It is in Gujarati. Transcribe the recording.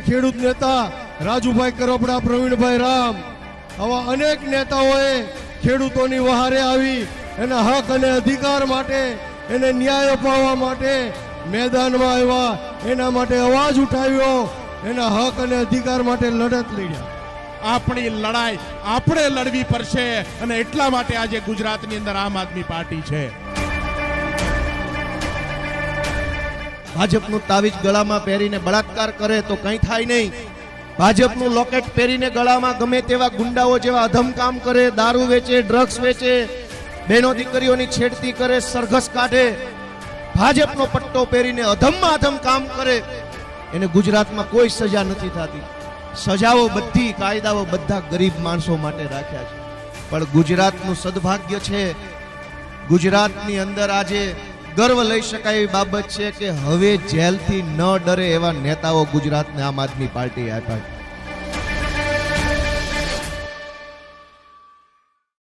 ખેડૂત નેતા રાજુભાઈ કરોપડા, પ્રવીણભાઈ રામ, આવા અનેક નેતાઓએ ખેડૂતોની વહારે આવી એના હક અને અધિકાર માટે, એને ન્યાય અપાવવા માટે મેદાનમાં આવ્યા. એના માટે અવાજ ઉઠાવ્યો. એના હક અને અધિકાર માટે લડત લડ્યા. આપણી લડાઈ આપણે લડવી પડશે અને એટલા માટે આજે ગુજરાતની અંદર આમ આદમી પાર્ટી છે. ભાજપનું તાવીજ ગળામાં પહેરીને બળાત્કાર કરે તો કંઈ થાય નહીં. ભાજપનું લોકેટ પહેરીને ગળામાં ગમે તેવા ગુંડાઓ જેવા અધમ કામ કરે, દારૂ વેચે ડ્રગ્સ વેચે, બહેનો દીકરીઓની છેડતી કરે, સરઘસ કાઢે. ભાજપનો પટ્ટો પહેરીને અધમમાં અધમ કામ કરે. એને ગુજરાતમાં કોઈ સજા નથી થતી. સજાઓ બધી, કાયદાઓ બધા ગરીબ માણસો માટે રાખ્યા છે. પણ ગુજરાતનું સદભાગ્ય છે, ગુજરાતની અંદર આજે ગર્વ લઈ શકાય એવી બાબત છે કે હવે જેલથી ન ડરે એવા નેતાઓ ગુજરાતને આમ આદમી પાર્ટી આપ્યા છે.